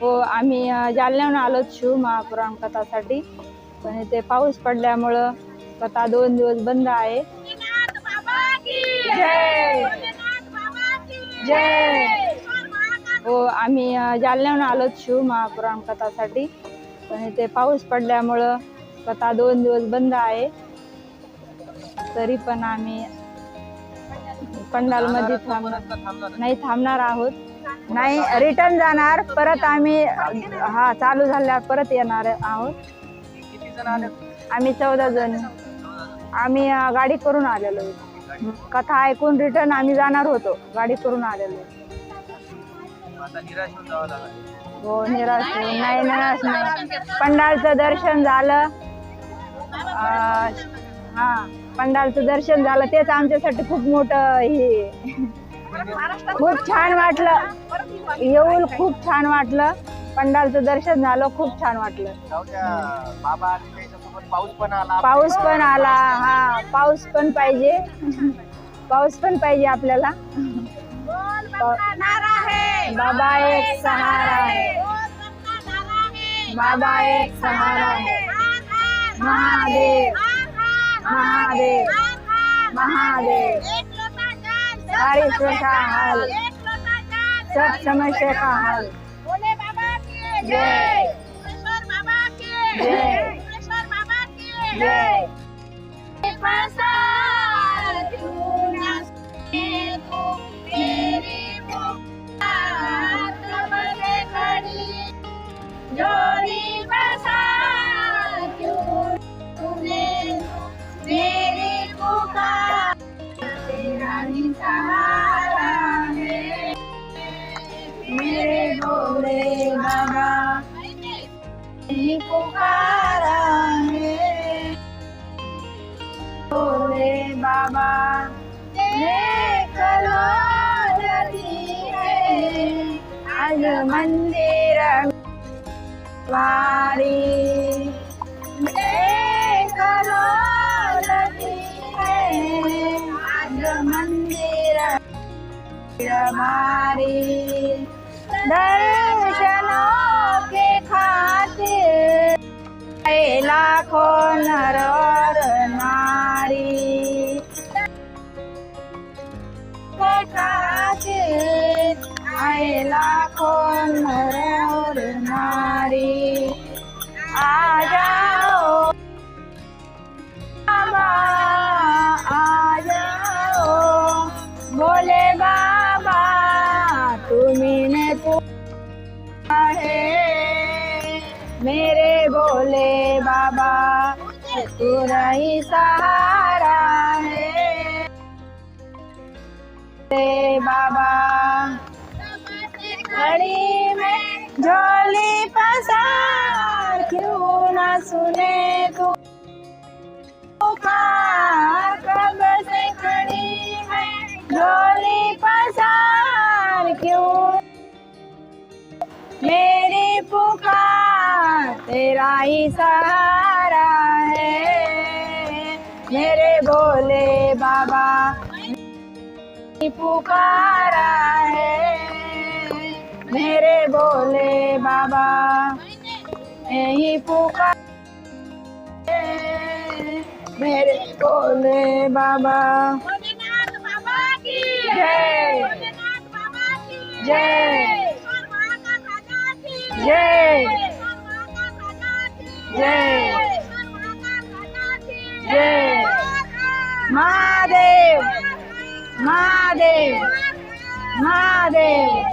हो आम्ही जालन्याहून आलो शिव महापुराण कथासाठी. पण इथे पाऊस पडल्यामुळं कथा दोन दिवस बंद आहे. जय हो आम्ही जालन्याहून आलो शिव महापुराण कथासाठी. पण इथे पाऊस पडल्यामुळं कथा दोन दिवस बंद आहे. तरी पण आम्ही पंडालमध्ये थांबणार नाही. थांबणार आहोत. नाही रिटर्न जाणार. परत आम्ही हा चालू झाल्यावर परत येणार आहोत. आम्ही चौदा जण. आम्ही गाडी करून आलेलो. कथा ऐकून रिटर्न आम्ही जाणार होतो. गाडी करून आलेलो हो निराश. नाही निराश नाही. पंडालचं दर्शन झालं. हा. पंडालचं दर्शन झालं तेच आमच्यासाठी खूप मोठं हे. खूप छान वाटलं. येऊन खूप छान वाटलं. पंडालचं दर्शन झालं खूप छान वाटलं. पाऊस पण आला. पाऊस पण आला हा पाऊस पण पाहिजे. पाऊस पण पाहिजे आपल्याला. बाबा एक सहारा है बाबा एक सहारा મહાદેવ સારી શ્રદ્ધા હાલ સબ સમસ્યા કા હાલ જય જય मेरे भोले बाबा ही पुकारा है भोले बाबा देख लो नदी है आज मंदिर वारी મારી દર્શનો કે ખાતે. લાખો નરો है। मेरे बोले बाबा तेरा ही सहारा है। रे बाबा घड़ी में झोली पसार क्यों ना सुने तू? पुकार तेरा ही सहारा है। मेरे भोले बाबा पुकारा है। मेरे भोले बाबा यही पुकार मेरे भोले बाबा। जय। जय। મહાદેવ મહાદેવ.